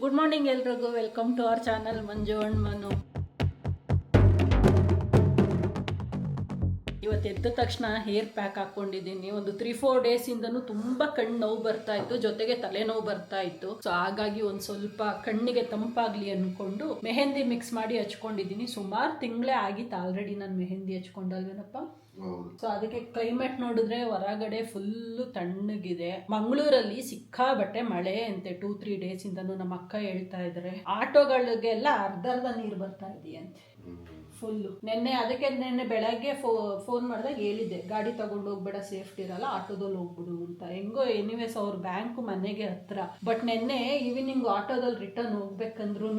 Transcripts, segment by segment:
Good morning ಎಲ್ರಿಗೂ. Welcome to our channel Manju and Manu ಇವತ್ತು ಎದ್ದ ತಕ್ಷಣ ಹೇರ್ ಪ್ಯಾಕ್ ಹಾಕೊಂಡಿದ್ದೀನಿ. ಒಂದು ತ್ರೀ ಫೋರ್ ಡೇಸಿಂದನೂ ತುಂಬ ಕಣ್ಣು ನೋವು ಬರ್ತಾ ಇತ್ತು ಜೊತೆಗೆ ತಲೆನೋವು ಬರ್ತಾ ಇತ್ತು. ಸೊ ಹಾಗಾಗಿ ಒಂದು ಸ್ವಲ್ಪ ಕಣ್ಣಿಗೆ ತಂಪಾಗ್ಲಿ ಅನ್ಕೊಂಡು ಮೆಹಂದಿ ಮಿಕ್ಸ್ ಮಾಡಿ ಹಚ್ಕೊಂಡಿದ್ದೀನಿ. ಸುಮಾರು ತಿಂಗಳೇ ಆಗಿತ್ತು ಆಲ್ರೆಡಿ ನಾನು ಮೆಹಂದಿ ಹಚ್ಕೊಂಡಲ್ವೇನಪ್ಪ? ಸೊ ಅದಕ್ಕೆ ಕ್ಲೈಮೇಟ್ ನೋಡಿದ್ರೆ ಹೊರಗಡೆ ಫುಲ್ಲು ತಣ್ಣಗಿದೆ. ಮಂಗಳೂರಲ್ಲಿ ಸಿಕ್ಕಾಬಟ್ಟೆ ಮಳೆ ಅಂತೆ ಟೂ ತ್ರೀ ಡೇಸ್ ಇಂದನು ನಮ್ಮ ಅಕ್ಕ ಹೇಳ್ತಾ ಇದ್ದಾರೆ ಆಟೋಗಳಿಗೆಲ್ಲ ಅರ್ಧ ಅರ್ಧ ನೀರು ಬರ್ತಾ ಇದೆಯಂತೆ. ಫುಲ್ಲು ನಿನ್ನೆ ಅದಕ್ಕೆ ನಿನ್ನೆ ಬೆಳಗ್ಗೆ ಫೋ ಫೋನ್ ಮಾಡಿದಾಗ ಹೇಳಿದ್ದೆ ಗಾಡಿ ತಗೊಂಡು ಹೋಗ್ಬೇಡ ಸೇಫ್ಟಿ ಇರಲ್ಲ ಆಟೋದಲ್ಲಿ ಹೋಗ್ಬಿಡು ಅಂತ. ಹೆಂಗೋ ಎನಿವೇಸ್ ಅವ್ರ ಬ್ಯಾಂಕ್ ಮನೆಗೆ ಹತ್ರ. ಬಟ್ ನಿನ್ನೆ ಈವ್ನಿಂಗ್ ಆಟೋದಲ್ಲಿ ರಿಟರ್ನ್ ಹೋಗ್ಬೇಕಂದ್ರೂ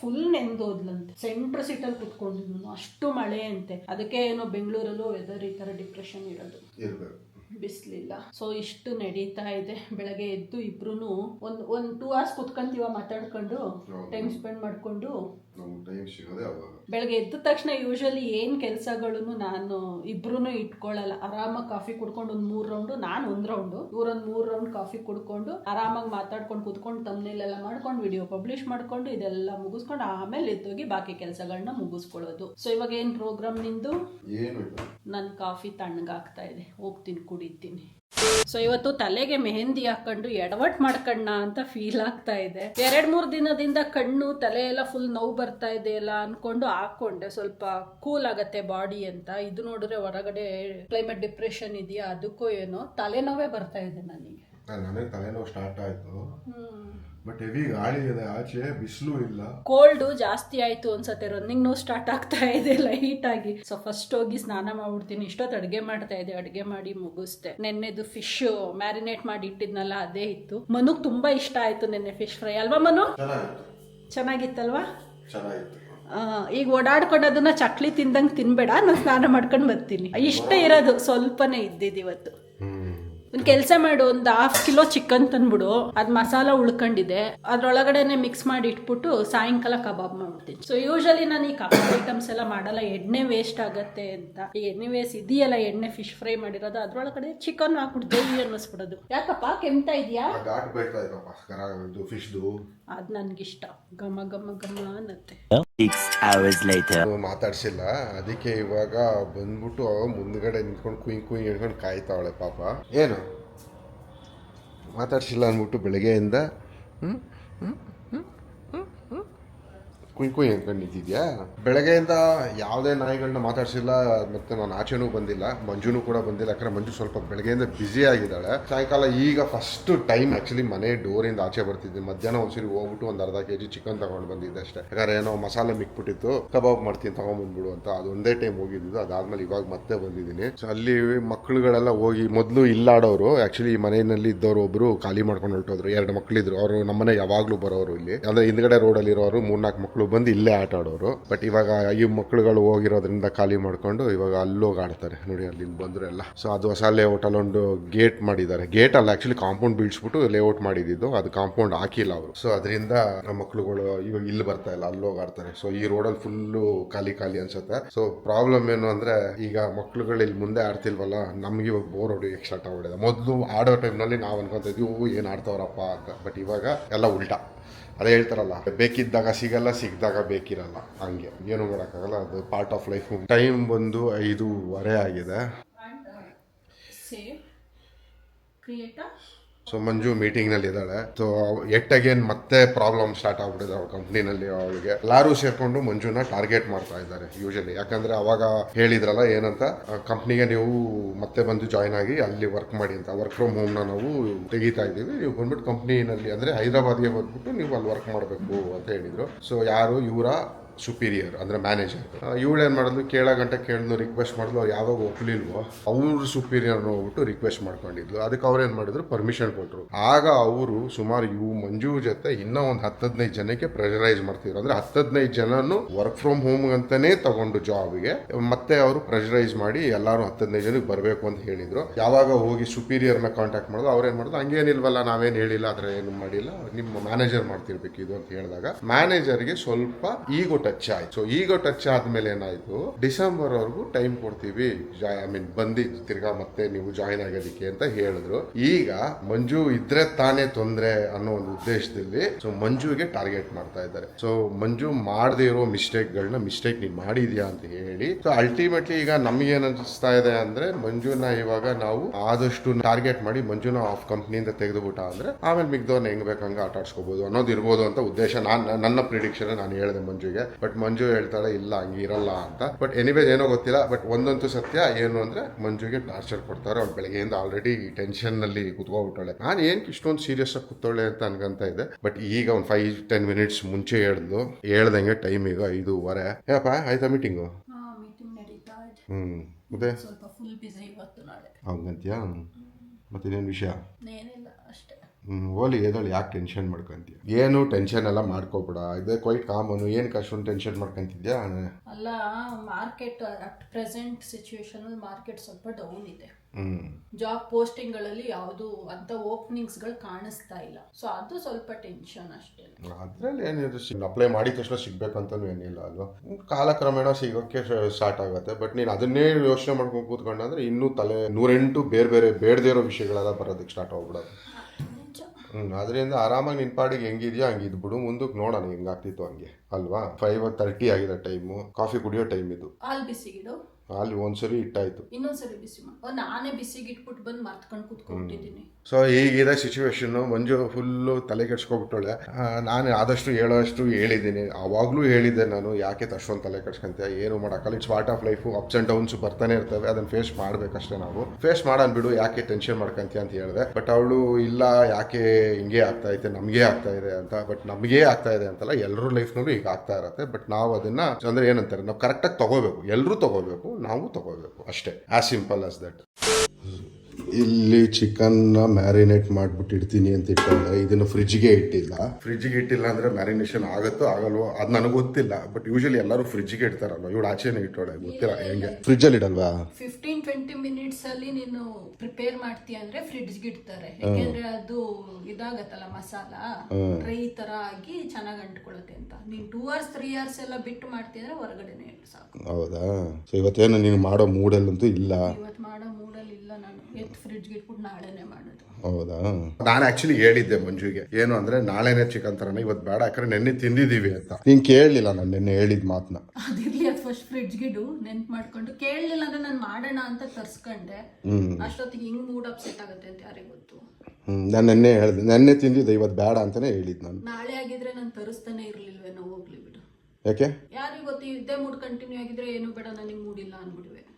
ಫುಲ್ ನೆಂದೋದ್ಲಂತೆ ಸೆಂಟ್ರ್ ಸೀಟಲ್ಲಿ ಕುತ್ಕೊಂಡಿದ್ನು ಅಷ್ಟು ಮಳೆ ಅಂತೆ. ಅದಕ್ಕೆ ಏನೋ ಬೆಂಗಳೂರಲ್ಲೂ ವೆದರ್ ಈ ಥರ ಡಿಪ್ರೆಷನ್ ಇರೋದು. ಬಿಸ್ಲಿಲ್ಲ ಬಿಸಿಲಿಲ್ಲ. ಸೊ ಇಷ್ಟು ನಡೀತಾ ಇದೆ. ಬೆಳಗ್ಗೆ ಎದ್ದು ಇಬ್ರು ಒಂದು ಒಂದು ಟೂ ಅವರ್ಸ್ ಕುತ್ಕೊಂತೀವ ಮಾತಾಡ್ಕೊಂಡು ಟೈಮ್ ಸ್ಪೆಂಡ್ ಮಾಡಿಕೊಂಡು ನಮ್ಗೆ ಟೈಮ್ ಸಿಗೋದೇ ಅವಾಗ. ಬೆಳಗ್ಗೆ ಎದ್ದ ತಕ್ಷಣ ಯೂಶಲಿ ಏನು ಕೆಲಸಗಳನ್ನು ನಾನು ಇಬ್ರು ಇಟ್ಕೊಳ್ಳಲ್ಲ ಆರಾಮಾಗಿ ಕಾಫಿ ಕುಡ್ಕೊಂಡು ಒಂದು ಮೂರು ರೌಂಡು ನಾನು ಒಂದು ರೌಂಡು ಇವ್ರೊಂದು ಮೂರು ರೌಂಡ್ ಕಾಫಿ ಕುಡ್ಕೊಂಡು ಆರಾಮಾಗಿ ಮಾತಾಡ್ಕೊಂಡು ಕುತ್ಕೊಂಡು ತಮ್ಮನೆಲ್ಲ ಮಾಡ್ಕೊಂಡು ವಿಡಿಯೋ ಪಬ್ಲಿಷ್ ಮಾಡ್ಕೊಂಡು ಇದೆಲ್ಲ ಮುಗಿಸ್ಕೊಂಡು ಆಮೇಲೆ ಎದ್ದೋಗಿ ಬಾಕಿ ಕೆಲಸಗಳನ್ನ ಮುಗಿಸ್ಕೊಳ್ಳೋದು. ಸೊ ಇವಾಗ ಏನು ಪ್ರೋಗ್ರಾಮ್ ನಿಂದು? ಏನು ಇಲ್ಲ. ನನ್ನ ಕಾಫಿ ತಣ್ಣಗಾಗ್ತಾ ಇದೆ. ಹೋಗ್ತೀನಿ ಕುಡಿತೀನಿ. ಸೊ ಇವತ್ತು ತಲೆಗೆ ಮೆಹಂದಿ ಹಾಕೊಂಡು ಎಡವಟ್ ಮಾಡ್ಕಣ್ಣ ಅಂತ ಫೀಲ್ ಆಗ್ತಾ ಇದೆ. ಎರಡ್ ಮೂರ್ ದಿನದಿಂದ ಕಣ್ಣು ತಲೆ ಎಲ್ಲ ಫುಲ್ ನೋವು ಬರ್ತಾ ಇದೆ ಎಲ್ಲ ಅನ್ಕೊಂಡು ಹಾಕೊಂಡೆ. ಸ್ವಲ್ಪ ಕೂಲ್ ಆಗತ್ತೆ ಬಾಡಿ ಅಂತ. ಇದು ನೋಡಿದ್ರೆ ಹೊರಗಡೆ ಕ್ಲೈಮೇಟ್ ಡಿಪ್ರೆಷನ್ ಇದೆಯಾ ಅದಕ್ಕೂ ಏನೋ ತಲೆನೋವೇ ಬರ್ತಾ ಇದೆ ನನಗೆ. ನನಗೆ ತಲೆನೋವು ಸ್ಟಾರ್ಟ್ ಆಯ್ತು. ಬಟ್ ಹೆವಿ ಗಾಳಿ ಇದೆ ಆಚೆ ಬಿಸಿಲು ಇಲ್ಲ. ಕೋಲ್ಡ್ ಜಾಸ್ತಿ ಆಯ್ತು ಅನ್ಸತ್ತೆ ರನ್ನಿಂಗ್ ನೋವು ಸ್ಟಾರ್ಟ್ ಆಗ್ತಾ ಇದೆ ಲೈಟ್ ಆಗಿ. ಸೊ ಫಸ್ಟ್ ಹೋಗಿ ಸ್ನಾನ ಮಾಡ್ಬಿಡ್ತೀನಿ. ಇಷ್ಟೊತ್ತು ಅಡುಗೆ ಮಾಡ್ತಾ ಇದೆ ಅಡುಗೆ ಮಾಡಿ ಮುಗಿಸ್ದೆ. ನೆನ್ನೆದು ಫಿಶ್ ಮ್ಯಾರಿನೇಟ್ ಮಾಡಿ ಇಟ್ಟಿದ್ನಲ್ಲ ಅದೇ ಇತ್ತು. ಮನುಗ್ ತುಂಬಾ ಇಷ್ಟ ಆಯ್ತು ನೆನ್ನೆ ಫಿಶ್ ಫ್ರೈ ಅಲ್ವಾ ಮನು? ಚೆನ್ನಾಗಿತ್ತು. ಚೆನ್ನಾಗಿತ್ತಲ್ವಾ? ಚೆನ್ನಾಗಿತ್ತು. ಈಗ ಓಡಾಡ್ಕೊಂಡು ಅದನ್ನ ಚಕ್ಲಿ ತಿಂದಂಗೆ ತಿನ್ಬೇಡ ನಾನು ಸ್ನಾನ ಮಾಡ್ಕೊಂಡು ಬರ್ತೀನಿ. ಇಷ್ಟೇ ಇರೋದು ಸ್ವಲ್ಪನೇ ಇದ್ದಿದ್ದು ಇವತ್ತು. ಒಂದು ಕೆಲಸ ಮಾಡು, ಒಂದು ಹಾಫ್ ಕಿಲೋ ಚಿಕನ್ ತಂದ್ಬಿಡು. ಅದು ಮಸಾಲ ಉಳ್ಕೊಂಡಿದೆ. ಅದ್ರೊಳಗಡೆನೆ ಮಿಕ್ಸ್ ಮಾಡಿ ಇಟ್ಬಿಟ್ಟು ಸಾಯಂಕಾಲ ಕಬಾಬ್ ಮಾಡ್ಬಿಡ್ತೀನಿ ಸೊ ಯೂಶಲಿ ನಾನು ಈ ಕಬಾಬ್ ಐಟಮ್ಸ್ ಎಲ್ಲ ಮಾಡಲ್ಲ. ಎಣ್ಣೆ ವೇಸ್ಟ್ ಆಗತ್ತೆ ಅಂತ. ಈ ಎಣ್ಣೆ ವೇಸ್ಟ್ ಇದೆಯಲ್ಲ, ಎಣ್ಣೆ ಫಿಶ್ ಫ್ರೈ ಮಾಡಿರೋದು, ಅದ್ರೊಳಗಡೆ ಚಿಕನ್ ಹಾಕ್ಬಿಟ್ಟು ದೇವಿ ಅನ್ನಿಸ್ಬಿಡೋದು. ಯಾಕಪ್ಪ, ಕೆಮ್ತಾ ಇದೆಯಾ? ಫಿಶ್ದು ಅದ್ ನನ್ಗಿಷ್ಟ. ಘಮ ಘಮ ಘಮ ಅನ್ನತ್ತೆ. Six hours later. ಮಾತಾಡ್ಸಿಲ್ಲ. ಅದಕ್ಕೆ ಇವಾಗ ಬಂದ್ಬಿಟ್ಟು ಮುಂದ್ಗಡೆ ನಿಂತ್ಕೊಂಡು ಕುಯ್ ಕುಯ್ ಹಿಡ್ಕೊಂಡು ಕಾಯ್ತಾವಳೆ ಪಾಪ. ಏನು? ಮಾತಾಡ್ಸಿಲ್ಲ ಅಂದ್ಬಿಟ್ಟು ಬೆಳಗ್ಗೆಯಿಂದ ಹ್ಞೂ ಹ್ಮ್ ಕುಯ್ ಕುಯ್ ಅಂದ್ಕೊಂಡು ನಿಂತಿದ್ಯಾ ಬೆಳಗ್ಗೆಯಿಂದ ಯಾವುದೇ ನಾಯಿಗಳನ್ನ ಮಾತಾಡ್ಸಿಲ್ಲ, ಮತ್ತೆ ನಾನು ಆಚೆನೂ ಬಂದಿಲ್ಲ, ಮಂಜುನೂ ಕೂಡ ಬಂದಿಲ್ಲ. ಯಾಕಂದ್ರೆ ಮಂಜು ಸ್ವಲ್ಪ ಬೆಳಗ್ಗೆಯಿಂದ ಬ್ಯುಸಿ ಆಗಿದ್ದಾಳೆ. ಸಾಯಂಕಾಲ ಈಗ ಫಸ್ಟ್ ಟೈಮ್ ಆಕ್ಚುಲಿ ಮನೆ ಡೋರಿಂದ ಆಚೆ ಬರ್ತಿದ್ದೆ. ಮಧ್ಯಾಹ್ನ ಒಂದ್ಸರಿ ಹೋಗ್ಬಿಟ್ಟು ಒಂದು ಅರ್ಧ ಕೆ ಜಿ ಚಿಕನ್ ತಗೊಂಡು ಬಂದಿದ್ದೆ ಅಷ್ಟೇ. ಯಾಕಂದ್ರೆ ಏನೋ ಮಸಾಲೆ ಮಿಕ್ಬಿಟ್ಟಿತ್ತು. ಕಬಾಬ್ ಮಾಡ್ತೀನಿ, ತಗೊಂಡ್ಬಂದ್ಬಿಡು ಅಂತ ಅದೊಂದೇ ಟೈಮ್ ಹೋಗಿದ್ದು ಅದಾದ್ಮೇಲೆ ಇವಾಗ ಮತ್ತೆ ಬಂದಿದ್ದೀನಿ. ಸೊ ಅಲ್ಲಿ ಮಕ್ಕಳುಗಳೆಲ್ಲ ಹೋಗಿ ಮೊದಲು ಇಲ್ಲಾಡೋರು ಆಕ್ಚುಲಿ ಈ ಮನೆಯಲ್ಲಿ ಇದ್ದವರು ಒಬ್ರು ಖಾಲಿ ಮಾಡ್ಕೊಂಡು ಹೊರಟೋದ್ರು. ಎರಡು ಮಕ್ಕಳಿದ್ರು ಅವರು ನಮ್ಮನೆ ಯಾವಾಗ್ಲೂ ಬರೋರು ಇಲ್ಲಿ. ಅಂದ್ರೆ ಹಿಂದ್ಗಡೆ ರೋಡಲ್ಲಿ ಇರೋರು ಮೂರ್ನಾಲ್ಕು ಮಕ್ಕಳು ಬಂದು ಇಲ್ಲೇ ಆಟ ಆಡೋರು. ಬಟ್ ಇವಾಗ ಈ ಮಕ್ಕಳುಗಳು ಹೋಗಿರೋದ್ರಿಂದ ಖಾಲಿ ಮಾಡ್ಕೊಂಡು ಇವಾಗ ಅಲ್ಲೋಗಿ ಆಡ್ತಾರೆ. ನೋಡಿ ಅಲ್ಲಿ ಬಂದ್ರು ಎಲ್ಲ. ಸೊ ಅದು ಹೊಸ ಲೇಔಟ್ ಒಂದು ಗೇಟ್ ಮಾಡಿದ್ದಾರೆ. ಗೇಟ್ ಅಲ್ಲ ಆಕ್ಚುಲಿ ಕಾಂಪೌಂಡ್ ಬೀಳ್ಸ್ಬಿಟ್ಟು ಲೇಔಟ್ ಮಾಡಿದ್ದು. ಅದು ಕಾಂಪೌಂಡ್ ಹಾಕಿಲ್ಲ ಅವರು. ಸೊ ಅದರಿಂದ ನಮ್ಮ ಮಕ್ಕಳುಗಳು ಇವಾಗ ಇಲ್ಲಿ ಬರ್ತಾ ಇಲ್ಲ ಅಲ್ಲೋಗಿ ಆಡ್ತಾರೆ. ಸೊ ಈ ರೋಡಲ್ಲಿ ಫುಲ್ಲು ಖಾಲಿ ಖಾಲಿ ಅನ್ಸುತ್ತೆ. ಸೊ ಪ್ರಾಬ್ಲಮ್ ಏನು ಅಂದ್ರೆ ಈಗ ಮಕ್ಕಳುಗಳು ಇಲ್ಲಿ ಮುಂದೆ ಆಡ್ತಿಲ್ವಲ್ಲ ನಮ್ಗೆ ಇವಾಗ ಬೋರ್ ಹೊಡಿಯೋಕೆ ಸ್ಟಾರ್ಟ್ ಆಗ್ಬಿಟ್ಟಿದೆ. ಮೊದಲು ಆಡೋ ಟೈಮ್ನಲ್ಲಿ ನಾವು ಅನ್ಕೊಂತ ಇದ್ವಿ "ಓ, ಏನ್ ಆಡ್ತಾವ್ರಪ್ಪ ಅಂತ. ಬಟ್ ಇವಾಗ ಎಲ್ಲ ಉಲ್ಟಾ. ಅದೇ ಹೇಳ್ತಾರಲ್ಲ ಬೇಕಿದ್ದಾಗ ಸಿಗಲ್ಲ ಸಿಕ್ಕಿದಾಗ ಬೇಕಿರಲ್ಲ. ಹಂಗೆ. ಏನು ಮಾಡೋಕ್ಕಾಗಲ್ಲ, ಅದು ಪಾರ್ಟ್ ಆಫ್ ಲೈಫ್ ಟೈಮ್ ಬಂದು ಐದೂವರೆ ಆಗಿದೆ. ಕ್ರಿಯೇಟ ಸೊ ಮಂಜು ಮೀಟಿಂಗ್ನಲ್ಲಿ ಇದ್ದಾಳೆ. ಸೊ ಎಟ್ ಅಗೇನ್ ಮತ್ತೆ ಪ್ರಾಬ್ಲಮ್ ಸ್ಟಾರ್ಟ್ ಆಗ್ಬಿಟ್ಟಿದೆ ಅವ್ರ ಕಂಪ್ನಿನಲ್ಲಿ ಅವಳಿಗೆ. ಎಲ್ಲರೂ ಸೇರ್ಕೊಂಡು ಮಂಜುನ ಟಾರ್ಗೆಟ್ ಮಾಡ್ತಾ ಇದ್ದಾರೆ ಯೂಶಲಿ ಯಾಕಂದ್ರೆ ಅವಾಗ ಹೇಳಿದ್ರಲ್ಲ, ಏನಂತ ಕಂಪ್ನಿಗೆ ನೀವು ಮತ್ತೆ ಬಂದು ಜಾಯ್ನ್ ಆಗಿ ಅಲ್ಲಿ ವರ್ಕ್ ಮಾಡಿ ಅಂತ. ವರ್ಕ್ ಫ್ರಮ್ ಹೋಮ್ನ ನಾವು ತೆಗಿತಾ ಇದ್ದೀವಿ. ನೀವು ಬಂದ್ಬಿಟ್ಟು ಕಂಪ್ನಿನಲ್ಲಿ ಅಂದ್ರೆ ಹೈದರಾಬಾದ್ಗೆ ಬಂದ್ಬಿಟ್ಟು ನೀವು ಅಲ್ಲಿ ವರ್ಕ್ ಮಾಡಬೇಕು ಅಂತ ಹೇಳಿದ್ರು. ಸೊ ಯಾರು, ಇವರ ಸುಪೀರಿಯರ್ ಅಂದರೆ ಮ್ಯಾನೇಜರ್ ಇವಳೇನು ಮಾಡಿದ್ಲು? ಕೇಳೋ ಗಂಟೆ ಕೇಳಿದ್ಲು ರಿಕ್ವೆಸ್ಟ್ ಮಾಡಿದ್ಲು, ಅವ್ರು ಯಾವಾಗ ಒಪ್ಲಿಲ್ವೋ, ಅವ್ರ ಸುಪೀರಿಯರ್ ಹೋಗ್ಬಿಟ್ಟು ರಿಕ್ವೆಸ್ಟ್ ಮಾಡ್ಕೊಂಡಿದ್ಲು. ಅದಕ್ಕೆ ಅವ್ರು ಏನು ಮಾಡಿದ್ರು? ಪರ್ಮಿಷನ್ ಕೊಟ್ಟರು ಆಗ ಅವರು ಸುಮಾರು ಇವು ಮಂಜು ಜೊತೆ ಇನ್ನೂ ಒಂದು ಹತ್ತು ಹದಿನೈದು ಜನಕ್ಕೆ ಪ್ರೆಷರೈಸ್ ಮಾಡ್ತಿದ್ರು. ಅಂದರೆ ಹತ್ತು ಹದಿನೈದು ಜನನು ವರ್ಕ್ ಫ್ರಮ್ ಹೋಮ್ ಅಂತಲೇ ತಗೊಂಡು ಜಾಬ್ಗೆ ಮತ್ತೆ ಅವರು ಪ್ರೆಷರೈಸ್ ಮಾಡಿ ಎಲ್ಲರೂ ಹತ್ತು ಹದಿನೈದು ಜನಕ್ಕೆ ಬರಬೇಕು ಅಂತ ಹೇಳಿದ್ರು. ಯಾವಾಗ ಹೋಗಿ ಸುಪೀರಿಯರ್ನ ಕಾಂಟ್ಯಾಕ್ಟ್ ಮಾಡಿದ್ರು ಏನು ಮಾಡಿದ್ರು? ಹಂಗೇನಿಲ್ವಲ್ಲ ನಾವೇನು ಹೇಳಿಲ್ಲ, ಆದರೆ ಏನು ಮಾಡಿಲ್ಲ. ನಿಮ್ಮ ಮ್ಯಾನೇಜರ್ ಮಾಡ್ತಿರ್ಬೇಕು ಇದು ಅಂತ ಹೇಳಿದಾಗ ಮ್ಯಾನೇಜರ್ಗೆ ಸ್ವಲ್ಪ ಈಗೋ ಟಚ್ ಆಯ್ತು ಸೊ ಈಗ ಟಚ್ ಆದ್ಮೇಲೆ ಏನಾಯ್ತು? ಡಿಸೆಂಬರ್ ವರೆಗೂ ಟೈಮ್ ಕೊಡ್ತೀವಿ. ಐ ಮೀನ್ ಬಂದಿ, ತಿರ್ಗಾ ಮತ್ತೆ ನೀವು ಜಾಯಿನ್ ಆಗೋದಿಕ್ಕೆ ಅಂತ ಹೇಳಿದ್ರು. ಈಗ ಮಂಜು ಇದ್ರೆ ತಾನೇ ತೊಂದ್ರೆ ಅನ್ನೋ ಒಂದು ಉದ್ದೇಶದಲ್ಲಿ ಸೊ ಮಂಜುಗೆ ಟಾರ್ಗೆಟ್ ಮಾಡ್ತಾ ಇದ್ದಾರೆ. ಸೊ ಮಂಜು ಮಾಡದೇ ಇರೋ ಮಿಸ್ಟೇಕ್ ಗಳನ್ನ ಮಿಸ್ಟೇಕ್ ನೀವು ಮಾಡಿದ್ಯಾ ಅಂತ ಹೇಳಿ. ಸೊ ಅಲ್ಟಿಮೇಟ್ಲಿ ಈಗ ನಮ್ಗೆ ಅನಿಸ್ತಾ ಇದೆ ಅಂದ್ರೆ, ಮಂಜುನ ಇವಾಗ ನಾವು ಆದಷ್ಟು ಟಾರ್ಗೆಟ್ ಮಾಡಿ ಮಂಜುನ ಆಫ್ ಕಂಪ್ನಿಯಿಂದ ತೆಗೆದುಬಿಟ್ಟ ಅಂದ್ರೆ, ಆಮೇಲೆ ಮಿಗ್ದವ್ನ ಹೆಂಗ್ ಬೇಕಂಗ ಆಟ ಆಡ್ಸ್ಕೋಬಹುದು ಅನ್ನೋದು ಇರ್ಬೋದು ಅಂತ ಉದ್ದೇಶ. ನಾನು, ನನ್ನ ಪ್ರಿಡಿಕ್ಷನ್ ನಾನು ಹೇಳಿದೆ ಮಂಜುಗೆ. ಬಟ್ ಮಂಜು ಹೇಳ್ತಾಳೆ ಇಲ್ಲ ಹಂಗೆ ಇರಲ್ಲ ಅಂತ. ಬಟ್ ಎನಿವೇಸ್ ಏನೋ ಗೊತ್ತಿಲ್ಲ ಬಟ್ ಒಂದಂತೂ ಸತ್ಯ ಏನು ಅಂದ್ರೆ ಮಂಜುಗೆ ಟಾರ್ಚರ್ ಕೊಡ್ತಾರೆ. ಅವ್ಳು ಬೆಳಗ್ಗೆಯಿಂದ ಆಲ್ರೆಡಿ ಟೆನ್ಷನ್ನಲ್ಲಿ ಕುತ್ಕೊಬಿಟ್ಟಾಳೆ ನಾನು ಏನ್ ಇಷ್ಟೊಂದು ಸೀರಿಯಸ್ ಆಗಿ ಕುತ್ತೋಳೆ ಅಂತ ಅನ್ಕೊಂತ ಇದೆ ಬಟ್ ಈಗ ಒಂದು ಫೈವ್ ಟೆನ್ ಮಿನಿಟ್ಸ್ ಮುಂಚೆ ಹೇಳ್ದು ಹೇಳ್ದಂಗೆ ಟೈಮ್ ಈಗ ಐದೂವರೆ. ಯಾಪ ಆಯ್ತಾ ಮೀಟಿಂಗು ಹ್ಮ್ ಬಿಸಿ ಇವತ್ತು ಮತ್ತಿನ್ನೇನು ವಿಷಯ? ಅಷ್ಟೇ. ಓಲಿ ಎದಳು ಯಾಕೆ ಟೆನ್ಷನ್ ಮಾಡ್ಕೊಂತೀಯ? ಏನು ಟೆನ್ಷನ್ ಎಲ್ಲ ಮಾಡ್ಕೋಬೇಡ. ಇದೇ ಕ್ವೈಟ್ ಕಾಮನು ಏನು ಅಷ್ಟೊಂದು ಟೆನ್ಷನ್ ಮಾಡ್ಕೊಂತಿದ್ಯಾ? ಅಲ್ಲ market at present situation market ಸ್ವಲ್ಪ ಡೌನ್ ಇದೆ. ಜಾಬ್ ಜಾಬ್ ಪೋಸ್ಟಿಂಗ್ಗಳಲ್ಲಿ ಯಾವುದು ಅಂತ ಓಪನಿಂಗ್ಸ್ಗಳು ಕಾಣಿಸ್ತಾ ಇಲ್ಲ. ಸೊ ಅದು ಸ್ವಲ್ಪ ಟೆನ್ಷನ್ ಅಷ್ಟೇ. ಅದ್ರಲ್ಲಿ ಏನಿದೆ ಅಪ್ಲೈ ಮಾಡಿದ ತಕ್ಷಣ ಸಿಗ್ಬೇಕಂತನೂ ಏನಿಲ್ಲ ಅಲ್ವಾ? ಕಾಲಕ್ರಮೇಣ ಸಿಗೋಕ್ಕೆ ಸ್ಟಾರ್ಟ್ ಆಗುತ್ತೆ. ಬಟ್ ನೀನು ಅದನ್ನೇ ಯೋಚನೆ ಮಾಡ್ಕೊಂಡು ಕೂತ್ಕೊಂಡಂದ್ರೆ ಇನ್ನೂ ತಲೆ ನೂರೆಂಟು ಬೇರೆ ಬೇರೆ ಬೇಡದೇ ಇರೋ ವಿಷಯಗಳೆಲ್ಲ ಬರೋದಕ್ಕೆ ಸ್ಟಾರ್ಟ್ ಆಗ್ಬಿಡೋದು ಹ್ಮ್ ಅದರಿಂದ ಆರಾಮಾಗಿ ನಿನ್ ಪಾಡಿಗೆ ಹೆಂಗಿದೆಯೋ ಹಂಗೆ ಇದ್ಬಿಡು ಮುಂದಕ್ಕೆ ನೋಡೋಣ ಹೆಂಗಾಗ್ತಿತ್ತು ಹಂಗೆ. ಅಲ್ವಾ? ಫೈವ್ ತರ್ಟಿ ಆಗಿದೆ ಟೈಮು ಕಾಫಿ ಕುಡಿಯೋ ಟೈಮ್ ಇದು. ಹಾಲ್ ಬಿಸಿಗಿಡು ಅಲ್ಲಿ ಒಂದ್ಸರಿ ಇಟ್ಟಾಯ್ತು. ಇನ್ನೊಂದ್ಸರಿ ಬಿಸಿ ಮಾಡಿ ನಾನೇ ಬಿಸಿಗೆ ಇಟ್ಬಿಟ್ಟು ಬಂದು ಮರ್ತ್ಕೊಂಡು ಕೂತ್ಕೊಂಡಿದ್ದೀನಿ ಸೊ ಈಗಿದೆ ಸಿಚುವೇಶನ್ ಮಂಜು ಫುಲ್ಲು ತಲೆ ಕೆಡ್ಸ್ಕೊಬಿಟ್ಟಳೆ ನಾನು ಆದಷ್ಟು ಹೇಳೋಷ್ಟು ಹೇಳಿದ್ದೀನಿ. ಅವಾಗಲೂ ಹೇಳಿದ್ದೆ ನಾನು ಯಾಕೆ ತಷ್ಟೊಂದು ತಲೆ ಕೆಡ್ಸ್ಕೊಂತೀಯ? ಏನು ಮಾಡೋಕ್ಕಲ್ಲ it's part of life ups and downs ಬರ್ತಾನೆ ಇರ್ತವೆ. ಅದನ್ನು ಫೇಸ್ ಮಾಡಬೇಕಷ್ಟೇ ನಾವು. ಫೇಸ್ ಮಾಡೋಣ ಬಿಡು. ಯಾಕೆ ಟೆನ್ಷನ್ ಮಾಡ್ಕೊಂತೀಯ? ಅಂತ ಹೇಳಿದೆ. ಬಟ್ ಅವಳು ಇಲ್ಲ ಯಾಕೆ ಹಿಂಗೆ ಆಗ್ತಾ ಐತೆ ನಮಗೆ ಆಗ್ತಾ ಇದೆ ಅಂತ. ಬಟ್ ನಮಗೆ ಆಗ್ತಾ ಇದೆ ಅಂತಲ್ಲ ಎಲ್ಲರೂ ಲೈಫ್ನಲ್ಲೂ ಈಗ ಆಗ್ತಾ ಇರತ್ತೆ. ಬಟ್ ನಾವು ಅದನ್ನ ಅಂದ್ರೆ ಏನಂತಾರೆ ನಾವು ಕರೆಕ್ಟಾಗಿ ತಗೋಬೇಕು. ಎಲ್ಲರೂ ತಗೋಬೇಕು. ನಾವು ತಗೋಬೇಕು ಅಷ್ಟೇ. ಆಸ್ ಸಿಂಪಲ್ ಆಸ್ ದಟ್ ಇಲ್ಲಿ ಚಿಕನ್ನ ಮ್ಯಾರಿನೇಟ್ ಮಾಡ್ಬಿಟ್ಟಿರ್ತೀನಿ ಅಂತ ಇಟ್ಟವ್ಳೆ ಇದನ್ನು ಫ್ರಿಜ್ಗೆ ಇಟ್ಟಿಲ್ಲ. ಫ್ರಿಜ್ಗೆ ಇಟ್ಟಿಲ್ಲ ಅಂದ್ರೆ ಮ್ಯಾರಿನೇಷನ್ ಆಗುತ್ತೋ ಆಗಲ್ವೋ ಅದು ನನಗೆ ಗೊತ್ತಿಲ್ಲ ಬಟ್ ಯೂಶಲಿ ಎಲ್ಲರೂ ಫ್ರಿಜ್ಗೆ ಇಡ್ತಾರಲ್ವ? ಇವಳು ಆಚೆನೇ ಇಟ್ಟೋಳೆ ಗೊತ್ತಿಲ್ಲ ಹೆಂಗೆ? ಫ್ರಿಜ್ಜಲ್ಲಿ ಇಡಲ್ವಾ? ಫಿಫ್ಟೀನ್ ಟ್ವೆಂಟಿ ಮಿನಿಟ್ಸ್ ಅಲ್ಲಿ ನೀನು ಪ್ರಿಪೇರ್ ಮಾಡ್ತೀಯ ಅಂದ್ರೆ ಫ್ರಿಡ್ಜ್ಗೆ ಇಡ್ತಾರೆ. ಯಾಕೆಂದ್ರೆ ಅದು ಇದಾಗತ್ತಲ್ಲ ಮಸಾಲ? ಡ್ರೈ ತರ ಆಗಿ ಚೆನ್ನಾಗಿ ಅಂಟ್ಕೊಳ್ಳುತ್ತೆ ಅಂತ. ನೀನ್ ಟೂ ಅವರ್ಸ್ ತ್ರೀ ಅವರ್ಸ್ ಎಲ್ಲ ಬಿಟ್ಟು ಮಾಡ್ತೀಯ ಅಂದ್ರೆ ಹೊರಗಡೆನೆ ಇಟ್ಟು ಸಾಕು. ಹೌದಾ? ಸೊ ಇವತ್ತೇನು ನೀನು ಮಾಡೋ ಮೂಡಲ್ಲಂತೂ ಇಲ್ಲ. ಇವತ್ತು ಮಾಡೋ ಮೂಡಲ್ಲಿ ಇಲ್ಲ ನಾನು. ಎತ್ತು ಫ್ರಿಡ್ಜ್ಗೆ ಇಟ್ಬಿಟ್ಟು ನಾಳೆನೆ ಮಾಡೋದು. ಹೌದಾ? ನಾನು ಆಕ್ಚುಲಿ ಹೇಳಿದ್ದೆ ಮಂಜುಗೆ ಏನು ಅಂದ್ರೆ ನಾಳೆನೇ ಚಿಕನ್ ತರನ ಇವತ್ತು ಬೇಡ ಯಾಕಂದ್ರೆ ನೆನ್ನೆ ತಿಂದಿದೀವಿ ಅಂತ. ನೀನ್ ಕೇಳಲಿಲ್ಲ ನಾನು ನೆನ್ನೆ ಹೇಳಿದ ಮಾತನ್ನ ಅದಿರ್ಲಿ ಅದು ಫಸ್ಟ್ ಫ್ರಿಡ್ಜ್ಗೆ ಇಡು ನೆನ್ಪು ಮಾಡ್ಕೊಂಡು. ಕೇಳಲಿಲ್ಲ ಅಂದ್ರೆ ನಾನು ಮಾಡೋಣ ಅಂತ ತರ್ಸ್ಕೊಂಡೆ. ಅಷ್ಟೊತ್ತಿಗೆ ಹಿಂಗ್ ಮೂಡ್ ಅಪ್ಸೆಟ್ ಆಗುತ್ತೆ ಅಂತ ಯಾರಿಗೆ ಗೊತ್ತು? ಹ್ಮ್ ನಾನು ನೆನ್ನೆ ಹೇಳಿದೆ ನೆನ್ನೆ ತಿಂದಿದ್ದೆ ಇವತ್ತು ಬೇಡ ಅಂತಾನೆ ಹೇಳಿದ್ ನಾನು. ನಾಳೆ ಆಗಿದ್ರೆ ನಾನು ತರಿಸ್ತಾನೆ ಇರ್ಲಿಲ್ವೇನೋ ಹೋಗ್ಲಿ ಬಿಡು. ಯಾಕೆ? ಯಾರಿಗೆ ಗೊತ್ತು ಇದ್ದೇ ಮೂಡ್ ಕಂಟಿನ್ಯೂ ಆಗಿದ್ರೆ ಏನು ಬೇಡ ನನಗೆ ಮೂಡಿಲ್ಲ ಅನ್ಬಿಡುವೆ ಹ್ಮ್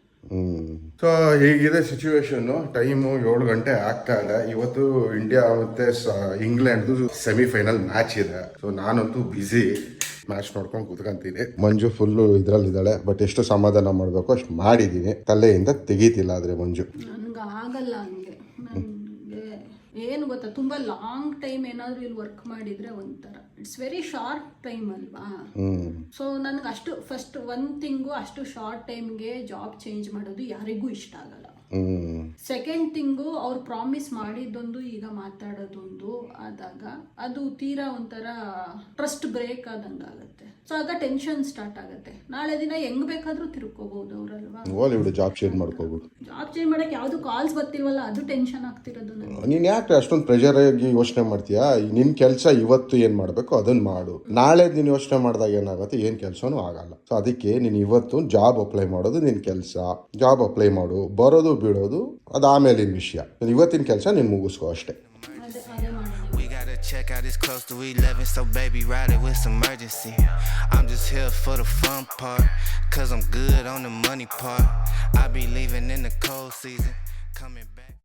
ಸೊ ಹೀಗಿದೆ ಸಿಚುವೇಶನ್ ಟೈಮು ಏಳು ಗಂಟೆ ಆಗ್ತಾ ಇದೆ. ಇವತ್ತು ಇಂಡಿಯಾ ಮತ್ತೆ ಇಂಗ್ಲೆಂಡ್ದು ಸೆಮಿಫೈನಲ್ ಮ್ಯಾಚ್ ಇದೆ. ಸೊ ನಾನಂತೂ ಬ್ಯುಸಿ ಮ್ಯಾಚ್ ನೋಡ್ಕೊಂಡು ಕುತ್ಕೊಂತೀನಿ. ಮಂಜು ಫುಲ್ಲು ಇದ್ರಲ್ಲಿದ್ದಾಳೆ ಬಟ್ ಎಷ್ಟು ಸಮಾಧಾನ ಮಾಡಬೇಕು ಅಷ್ಟು ಮಾಡಿದ್ದೀನಿ ತಲೆಯಿಂದ ತೆಗೀತಿಲ್ಲ ಆದ್ರೆ ಮಂಜು. ಆಗಲ್ಲ ಏನು ಗೊತ್ತಾ? ತುಂಬ ಲಾಂಗ್ ಟೈಮ್ ಏನಾದರೂ ಇಲ್ಲಿ ವರ್ಕ್ ಮಾಡಿದರೆ ಒಂಥರ. ಇಟ್ಸ್ ವೆರಿ ಶಾರ್ಟ್ ಟೈಮ್ ಅಲ್ವಾ? ಸೊ ನನಗೆ ಅಷ್ಟು ಫಸ್ಟ್ ಒನ್ ತಿಂಗು ಅಷ್ಟು ಶಾರ್ಟ್ ಟೈಮ್ಗೆ ಜಾಬ್ ಚೇಂಜ್ ಮಾಡೋದು ಯಾರಿಗೂ ಇಷ್ಟ ಆಗಲ್ಲ. ಸೆಕೆಂಡ್ ಥಿಂಗು ಅವ್ರು ಪ್ರಾಮಿಸ್ ಮಾಡಿದ್ದೊಂದು ಈಗ ಮಾತಾಡೋದೊಂದು ಆದಾಗ ಅದು ತೀರಾ ಒಂಥರ ಟ್ರಸ್ಟ್ ಬ್ರೇಕ್ ಆದಂಗೆ ಆಗುತ್ತೆ. ಸೊ ಆಗ ಟೆನ್ಷನ್ ಸ್ಟಾರ್ಟ್ ಆಗುತ್ತೆ. ನಾಳೆ ದಿನ ಹೆಂಗ್ ಬೇಕಾದ್ರೂ ತಿರ್ಕೋಬಹುದು ಅವ್ರಲ್ವಾ? ಬಿಡು ಜಾಬ್ ಚೇಂಜ್ ಮಾಡ್ಕೋಬಹುದು ಜಾಬ್ ಚೇಂಜ್ ಮಾಡಕ್ಕೆ ಯಾವ್ದು ಕಾಲ್ಸ್ ಬರ್ತಿಲ್ವಲ್ಲ ಅದು ಟೆನ್ಷನ್ ಆಗ್ತಿರೋದು ನನಗೆ ನೀನ್ ಯಾಕೆ ಅಷ್ಟೊಂದು ಪ್ರೆಷರ್ ಆಗಿ ಯೋಚನೆ ಮಾಡ್ತೀಯಾ? ನಿನ್ ಕೆಲಸ ಇವತ್ತು ಏನ್ ಮಾಡ್ಬೇಕು ಅದನ್ನ ಮಾಡು. ನಾಳೆ ದಿನ ಯೋಚನೆ ಮಾಡಿದಾಗ ಏನಾಗುತ್ತೆ ಏನ್ ಕೆಲಸನೂ ಆಗಲ್ಲ. ಸೊ ಅದಕ್ಕೆ ನೀನು ಇವತ್ತು ಜಾಬ್ ಅಪ್ಲೈ ಮಾಡೋದು ನಿನ್ ಕೆಲಸ. ಜಾಬ್ ಅಪ್ಲೈ ಮಾಡು. ಬರೋದು ಬಿಡೋದು ಅದು ಆಮೇಲಿನ ವಿಷಯ ಇವತ್ತಿನ ಕೆಲಸ ನೀನು ಮುಗಿಸ್ಕೋ ಅಷ್ಟೇ ಅದೇ ಅದೇ ಮಾಡೋದು We gotta check out, it's close to 11, so baby, ride it with some urgency. I'm just here for the fun part, cause I'm good on the money part. I be leaving in the cold season, coming back.